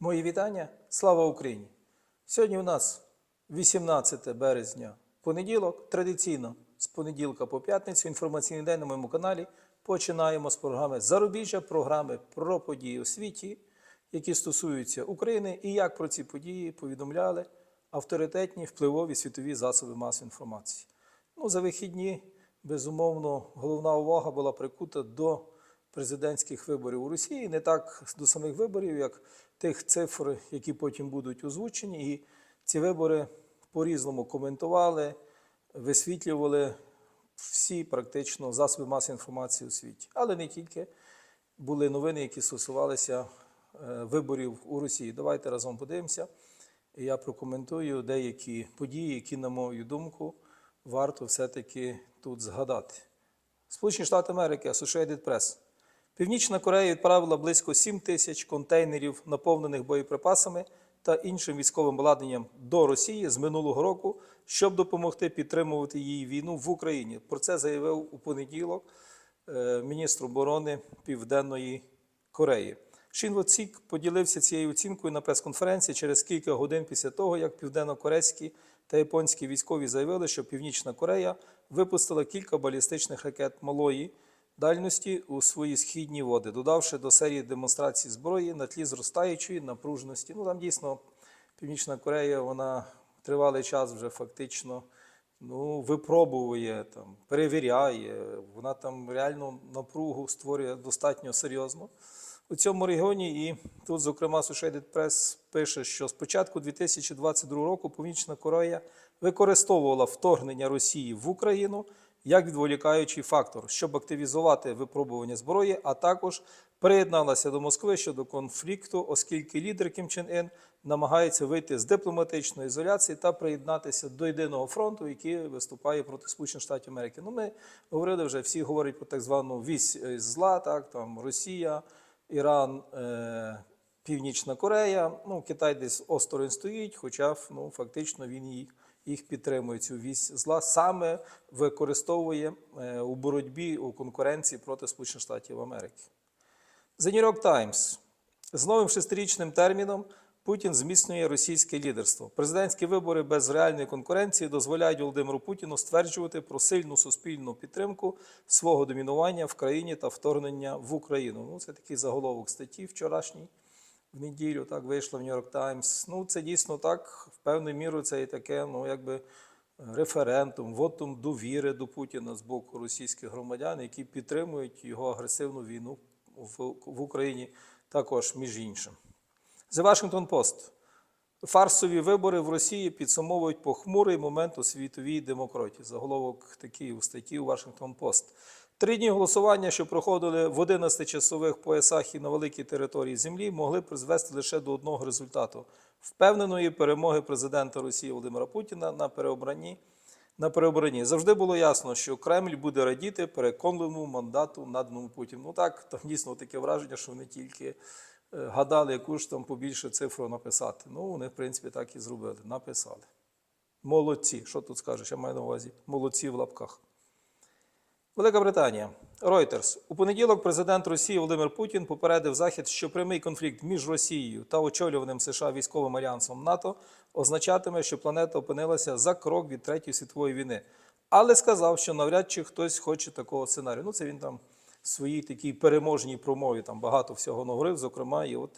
Мої вітання. Слава Україні! Сьогодні у нас 18 березня, понеділок. Традиційно з понеділка по п'ятницю інформаційний день на моєму каналі. Починаємо з програми Зарубіжжя, програми про події у світі, які стосуються України, і як про ці події повідомляли авторитетні впливові світові засоби масової інформації. Ну, за вихідні, безумовно, головна увага була прикута до президентських виборів у Росії, не так до самих виборів, як тих цифр, які потім будуть озвучені. І ці вибори по-різному коментували, висвітлювали всі практично засоби масової інформації у світі. Але не тільки були новини, які стосувалися е, виборів у Росії. Давайте разом подивимося. І я прокоментую деякі події, які, на мою думку, варто все-таки тут згадати. Сполучені Штати Америки, Associated Press. Північна Корея відправила близько 7 тисяч контейнерів, наповнених боєприпасами та іншим військовим обладнанням до Росії з минулого року, щоб допомогти підтримувати її війну в Україні. Про це заявив у понеділок е, міністр оборони Південної Кореї. Шинво Цік поділився цією оцінкою на прес-конференції через кілька годин після того, як південно-корейські та японські військові заявили, що Північна Корея випустила кілька балістичних ракет малої дальності у свої східні води, додавши до серії демонстрацій зброї на тлі зростаючої напруженості. Ну там дійсно Північна Корея, вона тривалий час вже фактично ну, випробує, там, перевіряє, вона там реально напругу створює достатньо серйозно. У цьому регіоні, і тут, зокрема, Associated Press пише, що з початку 2022 року Північна Корея використовувала вторгнення Росії в Україну як відволікаючий фактор, щоб активізувати випробування зброї, а також приєдналася до Москви щодо конфлікту, оскільки лідер Кім Чен Ін намагається вийти з дипломатичної ізоляції та приєднатися до єдиного фронту, який виступає проти Сполучених Штатів Америки. Ну, ми говорили вже, всі говорять про так звану вісь е, зла, так там Росія, Іран. Е- Північна Корея, ну Китай десь осторонь стоїть, хоча ну, фактично він їх, підтримує цю вісь зла, саме використовує е, у боротьбі у конкуренції проти Сполучених Штатів Америки. The New York Times. З новим шестирічним терміном Путін зміцнює російське лідерство. Президентські вибори без реальної конкуренції дозволяють Володимиру Путіну стверджувати про сильну суспільну підтримку свого домінування в країні та вторгнення в Україну. Ну, це такий заголовок статті вчорашній в неділю так вийшло в Нью-Йорк Таймс. Ну, це дійсно так, в певною мірою це і таке, ну якби референдум, вотум довіри до Путіна з боку російських громадян, які підтримують його агресивну війну в, в Україні, також між іншим. The Washington Post. Фарсові вибори в Росії підсумовують похмурий момент у світовій демократії. Заголовок такий у статті у Washington Post. Три дні голосування, що проходили в 11-часових поясах і на великій території землі, могли призвести лише до одного результату впевненої перемоги президента Росії Володимира Путіна на переобранні. На переобранні завжди було ясно, що Кремль буде радіти переконливому мандату наданому Путіну. Ну так, там дійсно таке враження, що вони тільки е, гадали, яку ж там побільше цифру написати. Ну, вони, в принципі, так і зробили. Написали. Молодці. Що тут скажеш? Я маю на увазі. Молодці в лапках. Велика Британія. Reuters. У понеділок президент Росії Володимир Путін попередив Захід, що прямий конфлікт між Росією та очолюваним США військовим альянсом НАТО означатиме, що планета опинилася за крок від Третьої світової війни. Але сказав, що навряд чи хтось хоче такого сценарію. Ну, це він там в своїй такій переможній промові там багато всього говорив, зокрема, і от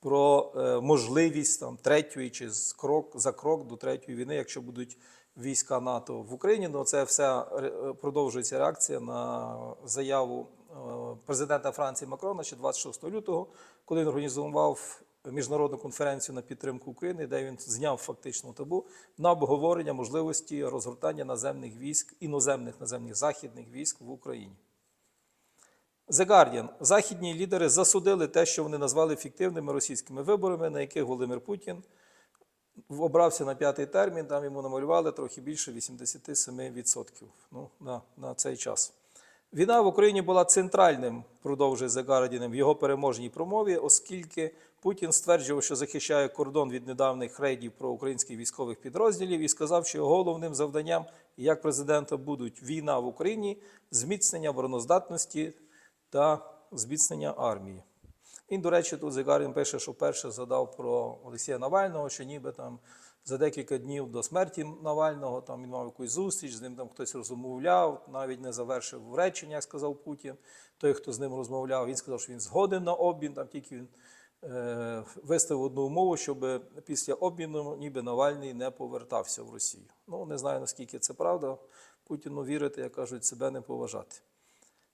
про е, можливість там третьої чи крок за крок до третьої війни, якщо будуть війська НАТО в Україні. Ну це все продовжується реакція на заяву е, президента Франції Макрона ще 26 лютого, коли він організував міжнародну конференцію на підтримку України, де він зняв фактично табу на обговорення можливості розгортання наземних військ, іноземних наземних західних військ в Україні. The Guardian. Західні лідери засудили те, що вони назвали фіктивними російськими виборами, на яких Володимир Путін обрався на п'ятий термін, там йому намалювали трохи більше 87% ну, на, на цей час. Війна в Україні була центральним, продовжує Guardian, в його переможній промові, оскільки Путін стверджував, що захищає кордон від недавніх рейдів про українських військових підрозділів і сказав, що головним завданням як президента будуть війна в Україні, зміцнення обороноздатності та зміцнення армії. Він, до речі, тут Зигарін пише, що перше згадав про Олексія Навального, що ніби там за декілька днів до смерті Навального там він мав якусь зустріч, з ним там хтось розмовляв, навіть не завершив речення, як сказав Путін. Той, хто з ним розмовляв, він сказав, що він згоден на обмін, там тільки він е, виставив одну умову, щоб після обміну ніби Навальний не повертався в Росію. Ну, не знаю, наскільки це правда. Путіну вірити, як кажуть, себе не поважати.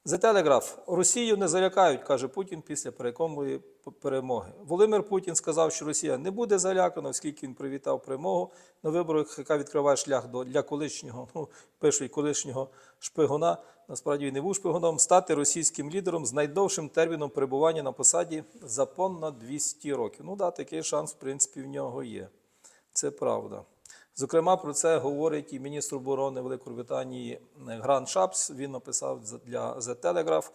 The Telegraph. Росію не залякають, каже Путін після переконливої перемоги. Володимир Путін сказав, що Росія не буде залякана, оскільки він привітав перемогу на виборах, яка відкриває шлях до для колишнього, ну пишуть колишнього шпигуна. Насправді він не був шпигуном, стати російським лідером з найдовшим терміном перебування на посаді за понад 200 років. Ну да, такий шанс, в принципі, в нього є. Це правда. Зокрема, про це говорить і міністр оборони Великої Британії Гран Шапс. Він написав для The Telegraph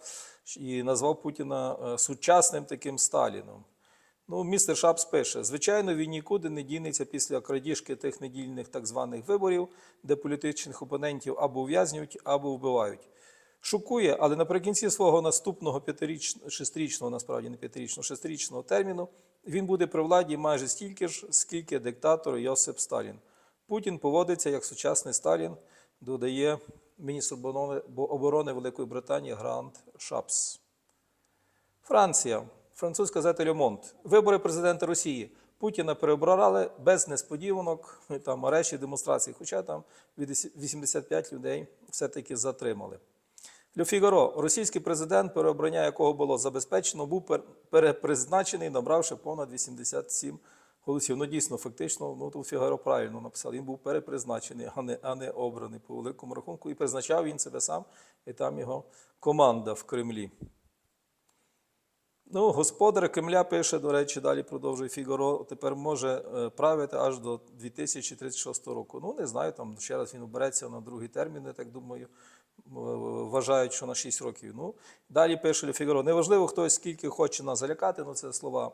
і назвав Путіна е, сучасним таким Сталіном. Ну, містер Шапс пише: звичайно, він нікуди не дінеться після крадіжки тих недільних так званих виборів, де політичних опонентів або ув'язнюють, або вбивають. Шокує, але наприкінці свого наступного п'ятирічного, шестирічного, насправді не п'ятирічного, шестирічного терміну він буде при владі майже стільки ж, скільки диктатор Йосип Сталін. Путін поводиться як сучасний Сталін, додає міністр оборони- Великої Британії Грант Шапс. Франція. Французька газета Monde. Вибори президента Росії. Путіна переобрали без несподіванок, там арешті, демонстрацій, хоча там 85 людей все-таки затримали. Ле Фігаро. Російський президент, переобрання якого було забезпечено, був перепризначений, набравши понад 87 голосів. Ну, дійсно, фактично, ну тут Фігаро правильно написав. Він був перепризначений, а не, а не обраний по великому рахунку. І призначав він себе сам, і там його команда в Кремлі. Ну, господар Кремля пише, до речі, далі продовжує Фігаро, тепер може е, правити аж до 2036 року. Ну, не знаю, там ще раз він обереться на другий термін, я так думаю. Е, Вважають, що на 6 років. Ну, далі пише Фігаро. Неважливо, хто скільки хоче нас залякати, ну це слова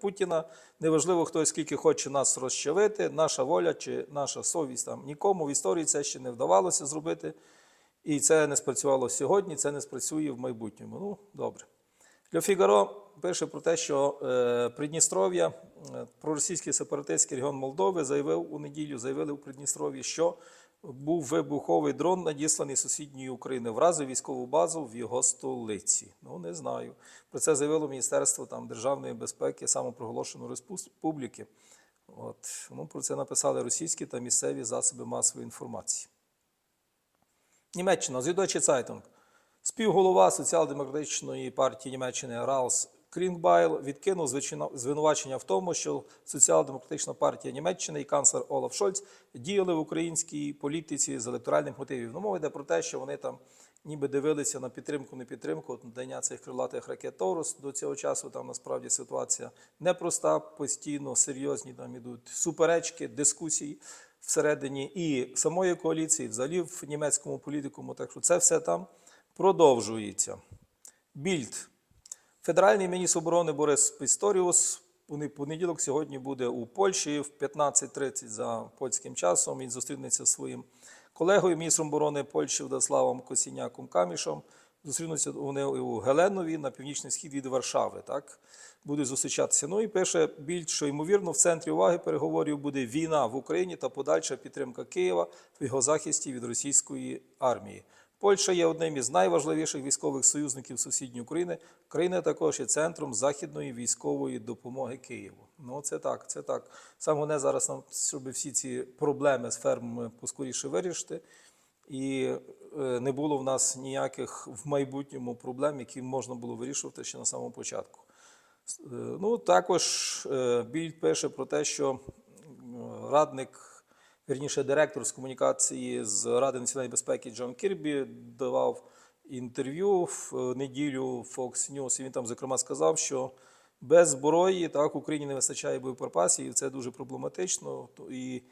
Путіна. Неважливо, хто скільки хоче нас розчавити, наша воля чи наша совість там нікому в історії це ще не вдавалося зробити. І це не спрацювало сьогодні, це не спрацює в майбутньому. Ну, добре. Ле Фігаро пише про те, що е, Придністров'я, е, проросійський сепаратистський регіон Молдови, заявив у неділю, заявили у Придністров'ї, що був вибуховий дрон, надісланий сусідньої України, вразив військову базу в його столиці. Ну, не знаю. Про це заявило Міністерство там, державної безпеки самопроголошеної республіки. От. Ну, про це написали російські та місцеві засоби масової інформації. Німеччина, Süddeutsche Zeitung. Співголова соціал-демократичної партії Німеччини Ралс Крінгбайл відкинув звинувачення в тому, що соціал-демократична партія Німеччини і канцлер Олаф Шольц діяли в українській політиці з електоральних мотивів. Ну, мова йде про те, що вони там ніби дивилися на підтримку, не підтримку надання цих крилатих ракет Торус. До цього часу там насправді ситуація непроста, постійно серйозні там ідуть суперечки, дискусії всередині і самої коаліції, взагалі в німецькому політикуму. Так що це все там продовжується. Більд. Федеральний міністр оборони Борис Пісторіус у понеділок сьогодні буде у Польщі в 15.30 за польським часом. Він зустрінеться зі своїм колегою, міністром оборони Польщі Владиславом Косіняком Камішем. Зустрінуться вони у Геленові на північний схід від Варшави. Так будуть зустрічатися. Ну і пише більш, ймовірно в центрі уваги переговорів буде війна в Україні та подальша підтримка Києва в його захисті від російської армії. Польща є одним із найважливіших військових союзників сусідньої України. Країна також є центром західної військової допомоги Києву. Ну це так, це так. Саме головне зараз нам, щоб всі ці проблеми з фермами поскоріше вирішити. І е, не було в нас ніяких в майбутньому проблем, які можна було вирішувати ще на самому початку. Е, Ну, також е, Більд пише про те, що радник, вірніше, директор з комунікації з Ради національної безпеки Джон Кірбі давав інтерв'ю в е, неділю Fox News, і він там, зокрема, сказав, що без зброї так Україні не вистачає боєприпасів, і це дуже проблематично. І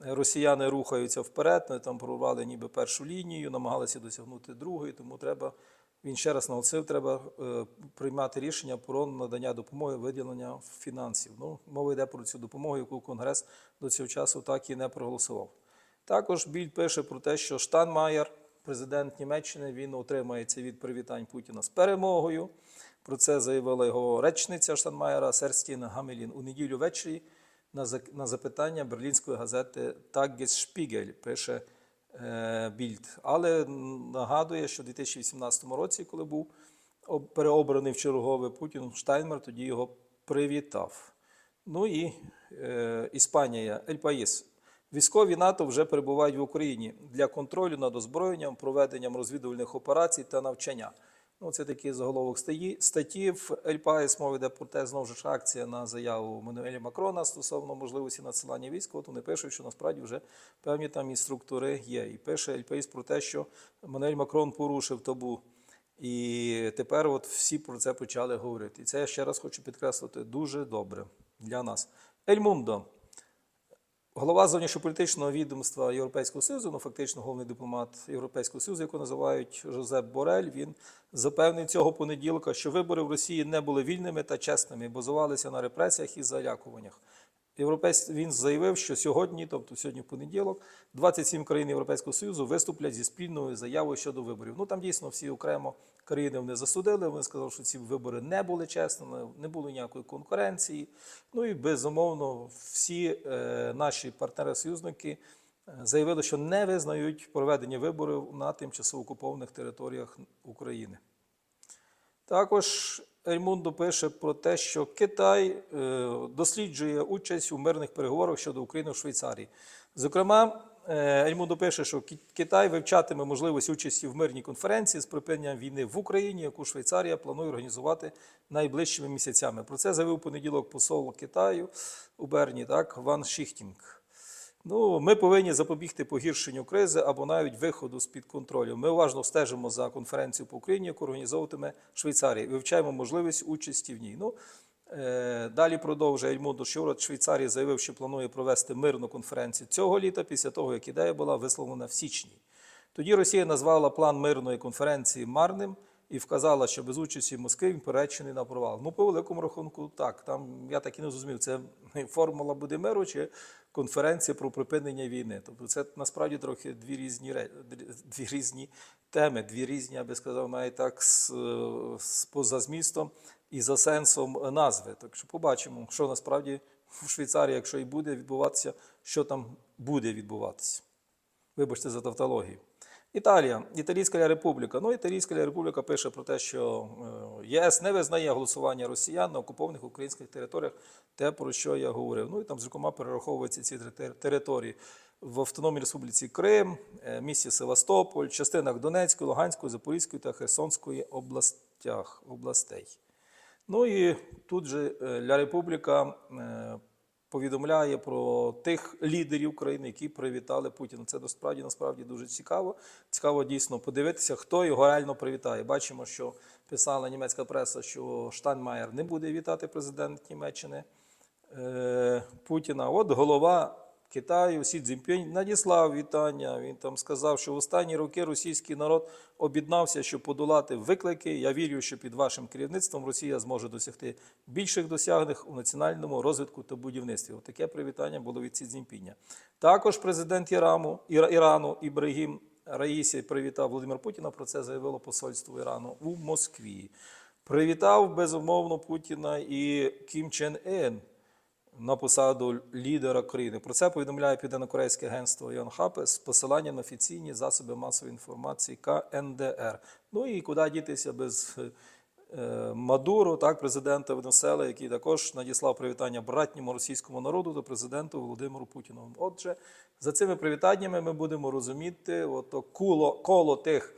росіяни рухаються вперед, вони там прорвали ніби першу лінію, намагалися досягнути другої, тому треба. Він ще раз наголосив, треба е, приймати рішення про надання допомоги, виділення фінансів. Ну, мова йде про цю допомогу, яку Конгрес до цього часу так і не проголосував. Також Біль пише про те, що Штанмаєр, президент Німеччини, він утримається від привітань Путіна з перемогою. Про це заявила його речниця Штанмаєра Серстіна Гамелін у неділю ввечері на зак- на запитання берлінської газети Tagesspiegel, пише Більд. Але нагадує, що в 2018 році, коли був переобраний в чергове Путін, Штайнмер тоді його привітав. Ну і е, Іспанія, Ель Паїс. Військові НАТО вже перебувають в Україні для контролю над озброєнням, проведенням розвідувальних операцій та навчання. Ну, це такий заголовок статті. В Ель Паїс мова йде про те, знову ж акція на заяву Мануеля Макрона стосовно можливості надсилання військ. От вони пишуть, що насправді вже певні там і структури є. І пише Ель Паїс про те, що Мануель Макрон порушив табу. І тепер от всі про це почали говорити. І це я ще раз хочу підкреслити дуже добре для нас. Ельмундо, голова зовнішньополітичного відомства Європейського Союзу, ну фактично головний дипломат Європейського Союзу, якого називають Жозеп Борель, він запевнив цього понеділка, що вибори в Росії не були вільними та чесними, базувалися на репресіях і залякуваннях. Європейсь... Він заявив, що сьогодні, тобто сьогодні в понеділок, 27 країн Європейського Союзу виступлять зі спільною заявою щодо виборів. Ну там дійсно всі окремо країни вони засудили. Вони сказали, що ці вибори не були чесними, не було ніякої конкуренції. Ну і безумовно, всі е, наші партнери-союзники е, заявили, що не визнають проведення виборів на тимчасово окупованих територіях України. Також Ельмундо пише про те, що Китай е, досліджує участь у мирних переговорах щодо України в Швейцарії. Зокрема, Ельмундо пише, що Китай вивчатиме можливість участі в мирній конференції з припиненням війни в Україні, яку Швейцарія планує організувати найближчими місяцями. Про це заявив понеділок посол Китаю у Берні, так, Ван Шіхтінг. Ну, ми повинні запобігти погіршенню кризи або навіть виходу з-під контролю. Ми уважно стежимо за конференцією по Україні, яку організовуватиме Швейцарія, вивчаємо можливість участі в ній. Ну, е, далі продовжує Ельмундо, що уряд Швейцарії заявив, що планує провести мирну конференцію цього літа, після того, як ідея була висловлена в січні. Тоді Росія назвала план мирної конференції марним і вказала, що без участі Москви він перечений на провал. Ну, по великому рахунку, так. Там я так і не зрозумів, це формула буде миру чи конференція про припинення війни. Тобто це насправді трохи дві різні дві різні теми, дві різні, я би сказав, навіть так з, з поза змістом і за сенсом назви. Так що побачимо, що насправді в Швейцарії, якщо і буде відбуватися, що там буде відбуватися. Вибачте за тавтологію. Італія, Італійська Республіка. Ну, Італійська Республіка пише про те, що е, ЄС не визнає голосування росіян на окупованих українських територіях, те, про що я говорив. Ну і там, зокрема, перераховуються ці території в Автономній Республіці Крим, е, місті Севастополь, частинах Донецької, Луганської, Запорізької та Херсонської областях, областей. Ну і тут же е, Ля Републіка е, повідомляє про тих лідерів країни, які привітали Путіна. Це насправді насправді дуже цікаво. Цікаво дійсно подивитися, хто його реально привітає. Бачимо, що писала німецька преса, що Штайнмаєр не буде вітати президент Німеччини е, Путіна. От голова Китаю Сі Цзіньпінь надіслав вітання. Він там сказав, що в останні роки російський народ об'єднався, щоб подолати виклики. Я вірю, що під вашим керівництвом Росія зможе досягти більших досягнень у національному розвитку та будівництві. Таке привітання було від Сі Цзіньпіня. Також президент Ірану, Іра- Ірану Ібрагім Раїсі привітав Володимир Путіна. Про це заявило посольство Ірану у Москві. Привітав безумовно Путіна і Кім Чен Ен на посаду лідера країни. Про це повідомляє Південно-Корейське агентство Йонхапе з посиланням на офіційні засоби масової інформації КНДР. Ну і куди дітися без е, Мадуро, так, президента Венесуели, який також надіслав привітання братньому російському народу та президенту Володимиру Путіну. Отже, за цими привітаннями ми будемо розуміти ото коло, коло тих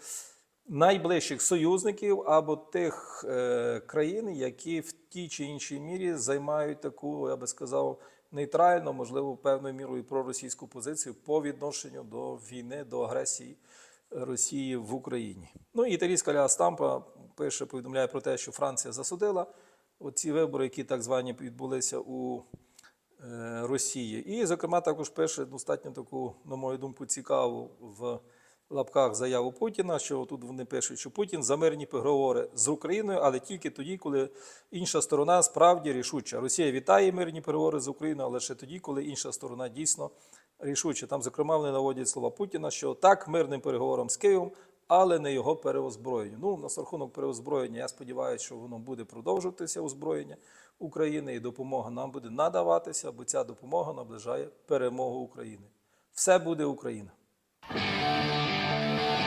найближчих союзників або тих е, країн, які в тій чи іншій мірі займають таку, я би сказав, нейтральну, можливо, певною мірою проросійську позицію по відношенню до війни, до агресії Росії в Україні. Ну і італійська Ля Стампа пише, повідомляє про те, що Франція засудила оці вибори, які так звані відбулися у е, Росії. І, зокрема, також пише достатньо таку, на мою думку, цікаву в лапках заяву Путіна, що тут вони пишуть, що Путін за мирні переговори з Україною, але тільки тоді, коли інша сторона справді рішуча. Росія вітає мирні переговори з Україною, але лише тоді, коли інша сторона дійсно рішуче. Там, зокрема, вони наводять слова Путіна, що так, мирним переговорам з Києвом, але не його переозброєнню. Ну, на рахунок переозброєння, я сподіваюся, що воно буде продовжуватися озброєння України і допомога нам буде надаватися, бо ця допомога наближає перемогу України. Все буде Україна. Thank you.